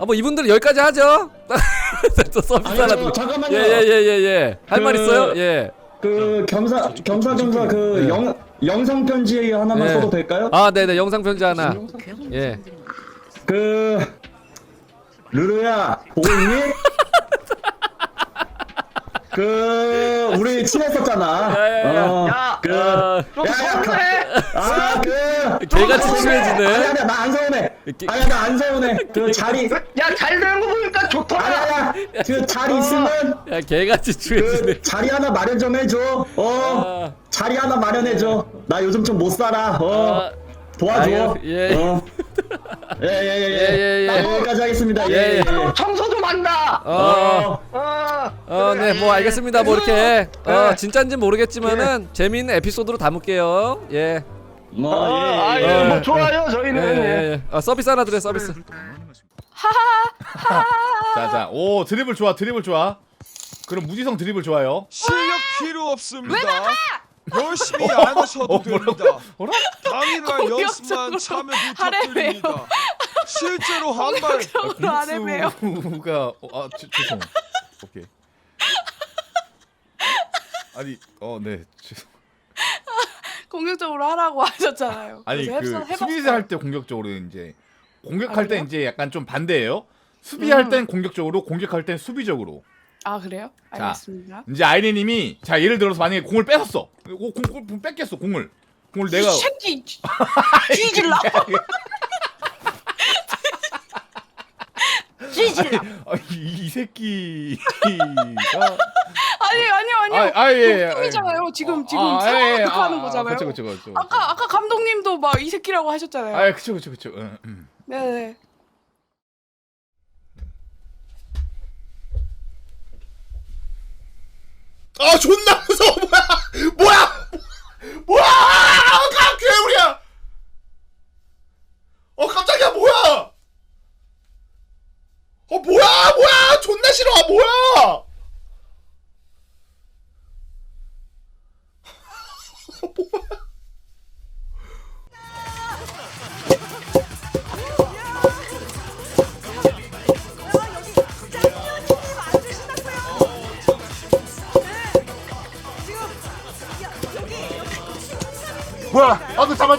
아 뭐 이분들 여기까지 하죠. 또 서비스 아니요, 하나. 잠깐만요. 예예예예 예. 할 말 그- 있어요? 예. 그 겸사 겸사 겸사 그 네. 영 영상 편지 하나만 예. 써도 될까요? 아 네네 영상 편지 하나. 예. 그 루루야 보고 있니? 그 우리 친했었잖아. 야 야 야. 어, 야, 그 아, 좀 야, 야, 서운해. 아그 아니 친해지네. 아니야 나안 서운해. 아니야 나안 서운해. 그 자리 야, 잘 되는 거 보니까 좋더라. 아니야 그 자리 있으면 야 개같이 추해지네. 그 자리 하나 마련 좀 해줘. 어 아, 자리 하나 마련해줘. 나 요즘 좀 못 살아. 어 아, 도와줘. 아, 예. 어. 예, 예, 예, 예. 예, 예, 예. 나 여기까지 하겠습니다. 예, 예, 예, 예. 또 청소 좀 한다. 어. 어, 어, 네, 뭐 알겠습니다. 뭐 이렇게 어, 진짜인지 모르겠지만은 재미있는 에피소드로 담을게요. 예. 뭐, 어, 예, 아, 예. 예, 예. 뭐 좋아요, 예, 저희는. 예, 예. 예. 아, 서비스 하나 드려, 서비스. 자자 오 드리블 좋아 드리블 좋아 그럼 무지성 드리블 좋아요 실력 필요 없습니다. 열심히 안 하셔도 됩니다. 어라? 당일날 연습만 참여 부탁드립니다. 실제로 한발 공격적으로 안 해봬요. 공수가 어, 아 죄- 죄송 오케이 아니 어네 죄송 공격적으로 하라고 하셨잖아요. 아니 그래서 그 해봤- 해봤어요. 수비를 할 때 공격적으로 이제 공격할 아, 때 그래요? 이제 약간 좀 반대예요 수비할 음. 땐 공격적으로 공격할 땐 수비적으로 아 그래요? 자. 알겠습니다. 이제 아이네님이 자 예를 들어서 만약에 공을 뺏었어 공, 공, 공 뺏겼어 공을 공을 내가 이 새끼 뒤질라. 뒤질라. 아, 이, 이 새끼가 아니 아니요 아니요. 아, 아, 예, 예, 팀이잖아요. 예. 지금 어, 지금 아, 상황 예, 예. 하는 아, 거잖아요. 그쵸 그쵸 그쵸 아까 아까 감독님도 막 이 새끼라고 하셨잖아요. 아 그쵸 그쵸 그쵸 응, 응. 네네. 아 존나 무서워 뭐야 뭐야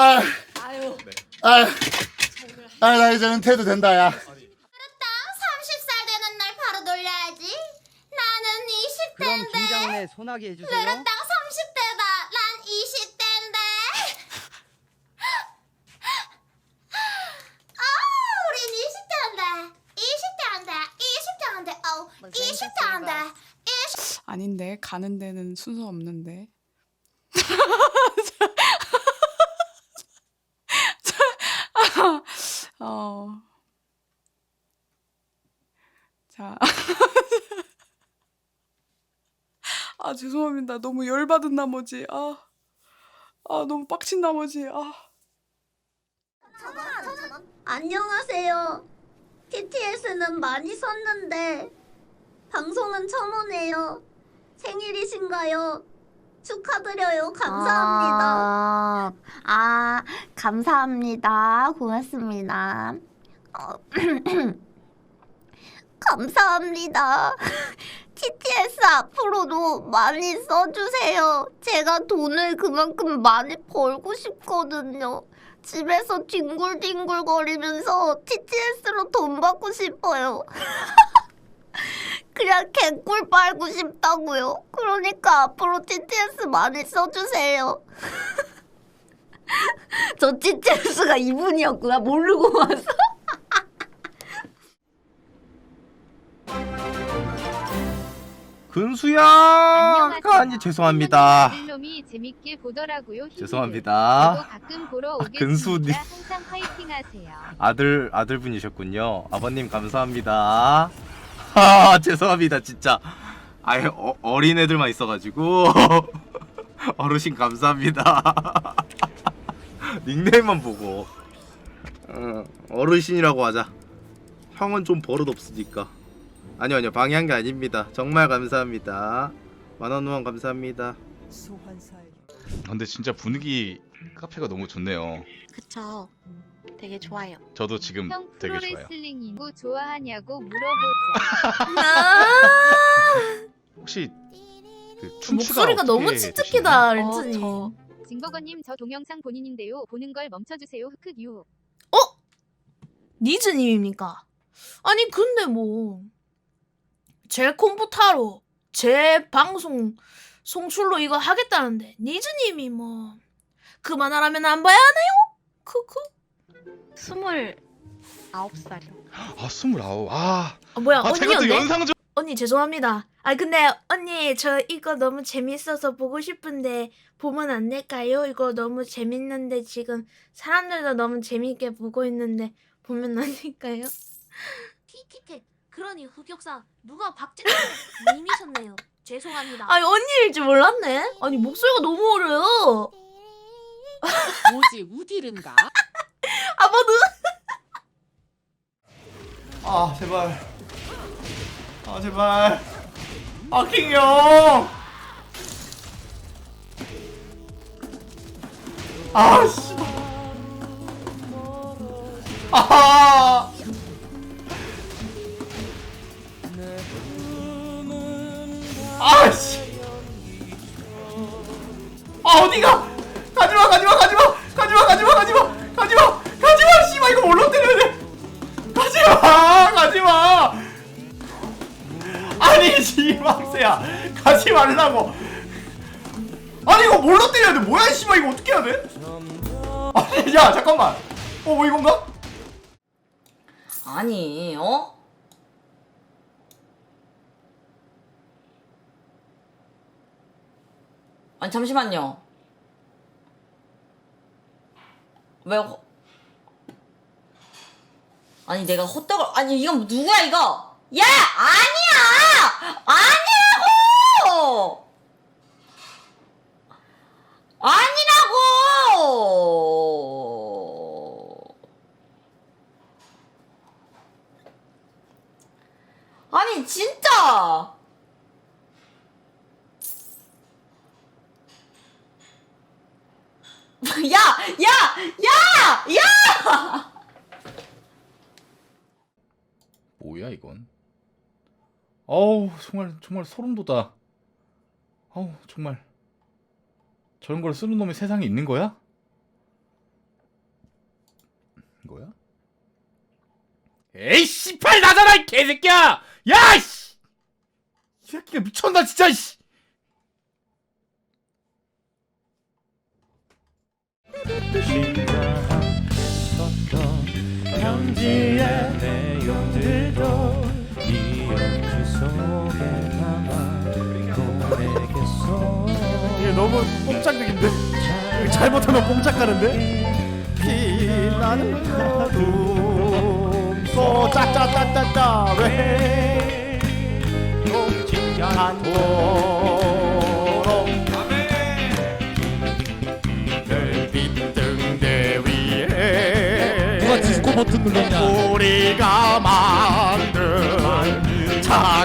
아 아유. 아, 아, 나 이제 은퇴도 된다, 야. 30살 되는 날 바로 놀려야지. 나는 20대인데. 그럼 김장래 소나게 해주세요. 누르땅 30대다. 난 20대인데. 아, 우린 20대인데. 20대인데. 20대인데. 어, 20대인데. 20. 아닌데 가는 데는 순서 없는데. 어. 자. 아 죄송합니다. 너무 열받은 나머지 아. 아 너무 빡친 나머지 아. 안녕하세요. TTS는 많이 썼는데 방송은 천 원이에요. 생일이신가요? 축하드려요. 감사합니다. 아, 아, 감사합니다. 고맙습니다. 어, 감사합니다. TTS 앞으로도 많이 써주세요. 제가 돈을 그만큼 많이 벌고 싶거든요. 집에서 뒹굴뒹굴 거리면서 TTS로 돈 받고 싶어요. 그냥 개꿀 빨고 싶다고요. 그러니까 앞으로 TTS 많이 써주세요. 저 TTS가 이분이었구나. 모르고 와서. 근수야가 아니 죄송합니다. 놈이 재밌게 보더라고요. 죄송합니다. 가끔 보러 아, 근수님. 항상 파이팅하세요. 아들 아들분이셨군요. 아버님 감사합니다. 아 죄송합니다 진짜. 아예 어, 어린 애들만 있어가지고 어르신 감사합니다. 닉네임만 보고 어, 어르신이라고 하자. 형은 좀 버릇 없으니까. 아니요 아니요 방해한 게 아닙니다. 정말 감사합니다. 만원 후원 감사합니다. 소환사에게 근데 진짜 분위기 카페가 너무 좋네요. 그쵸. 되게 좋아요. 저도 지금 형 되게 좋아요. 프로레슬링 인구 좋아하냐고 물어보자. 혹시 그 춤추다 목소리가 너무 어떻게 되시나요? 렌즈님. 어, 진버거님 저 동영상 본인인데요. 보는 걸 멈춰주세요. 흑흑 유. 니즈님입니까? 아니 근데 뭐 제 컴퓨터로 제 방송 송출로 이거 하겠다는데 니즈님이 뭐 그만하라면 안 봐야 하나요? 크크 스물 아홉 살이요. 아 스물아홉. 아, 아, 뭐야 아 제가 또 언니였네? 연상 좀. 언니 죄송합니다 아 근데 언니 저 이거 너무 재밌어서 보고 싶은데 보면 안 될까요? 이거 너무 재밌는데 지금 사람들도 너무 재밌게 보고 있는데 보면 안 될까요? 키키키. 그러니 흑역사 누가 박재 님이셨네요. 죄송합니다. 아니 언니일 줄 몰랐네. 아니 목소리가 너무 어려요. 뭐지 우디른가? 아버드 아 제발. 아 제발. 아 킹형 아씨. 아 아씨. 아 어디가? 가지마 가지마 가지마. 가지마 가지마 가지마. 가지마 가지마 씨발. 이거 뭘로 때려야 돼? 가지마 가지마. 아니 씨방새야. 가지 말라고. 아니 이거 뭘로 때려야 돼? 뭐야 씨발. 이거 어떻게 해야 돼? 아니 야 잠깐만. 어뭐 이건가? 아니 어? 아니 잠시만요. 왜 허... 아니 내가 호떡을 아니 이건 누구야 이거? 야 아니야! 아니라고! 아니라고! 아니 진짜 야! 야! 야! 야! 뭐야 이건? 어우 정말 정말 소름 돋아. 어우 정말 저런 걸 쓰는 놈이 세상에 있는 거야? 이거야? 에이 씨발 나잖아 이 개새끼야! 야 씨! 이 새끼가 미쳤나 진짜 씨! 편지의 내용들도 기억 속에 남아 보내겠어 이게 너무 꼼짝각인데? 잘못하면 꼼짝 가는데? 피나는 어둠 소 짜짜짜짜짜. 왜? 녹지 않도 버튼 눌렀냐? 우리가 만든 작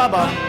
Bye-bye.